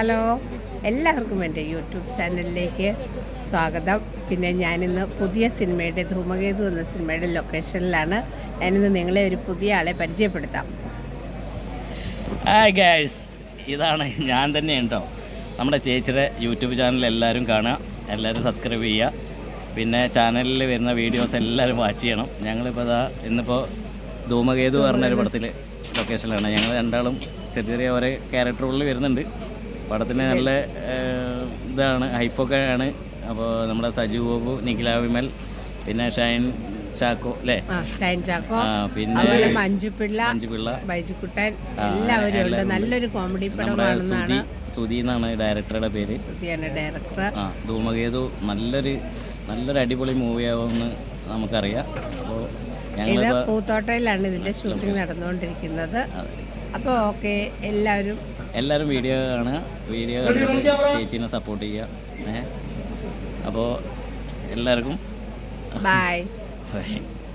Hello എല്ലാവർക്കും എന്റെ YouTube ചാനലിലേക്ക് സ്വാഗതം. പിന്നെ ഞാനിന്ന് പുതിയ സിനിമയുടെ ധൂമകേതു എന്ന സിനിമയുടെ ലൊക്കേഷനിലാണ് ഞാനിന്ന് നിങ്ങളെ ഒരു പുതിയ ആളെ പരിചയപ്പെടുത്താം. ഗൈസ് ഇതാണ് ഞാൻ തന്നെ ഉണ്ടോ നമ്മുടെ ചേച്ചിയുടെ യൂട്യൂബ് ചാനൽ എല്ലാവരും കാണുക എല്ലാവരും സബ്സ്ക്രൈബ് ചെയ്യുക. പിന്നെ ചാനലിൽ വരുന്ന വീഡിയോസ് എല്ലാവരും വാച്ച് ചെയ്യണം. ഞങ്ങളിപ്പോൾ ഇതാ ഇന്നിപ്പോൾ ധൂമകേതു പറഞ്ഞൊരു പടത്തിൽ ലൊക്കേഷനിലാണ് ഞങ്ങൾ രണ്ടാളും ചെറിയ ചെറിയ ഓരോ ക്യാരക്ടറുകളിൽ വരുന്നുണ്ട്. പടത്തിന് നല്ല ഇതാണ് ഹൈപ്പൊക്കെ ആണ് അപ്പോൾ നമ്മുടെ സജു ബോബു നിഖില വിമൽ പിന്നെ ഷൈൻ ചാക്കോ അല്ലേ ഷൈൻ ചാക്കോ പിന്നെ മഞ്ജുപിള്ള മഞ്ജു പിള്ള ബൈജുക്കുട്ടൻ എല്ലാവരും ഉണ്ട്. നല്ലൊരു കോമഡി പടമാണെന്നാണ് സുധി എന്നാണ് ഡയറക്ടറുടെ പേര്. ഡയറക്ടർ ആ ധൂമകേതു നല്ലൊരു നല്ലൊരു അടിപൊളി മൂവി ആവുമെന്ന് നമുക്കറിയാം. അപ്പോൾ ഇത് പൂത്തോട്ടയിലാണ് ഇതിന്റെ ഷൂട്ടിംഗ് നടന്നുകൊണ്ടിരിക്കുന്നത്. അപ്പോൾ ഓക്കെ എല്ലാവരും. എല്ലാവരും വീഡിയോ കാണുക വീഡിയോ കണ്ടിട്ട് ചേച്ചീനെ സപ്പോർട്ട് ചെയ്യുക. ഏ? അപ്പോൾ എല്ലാവർക്കും ബൈ ബൈ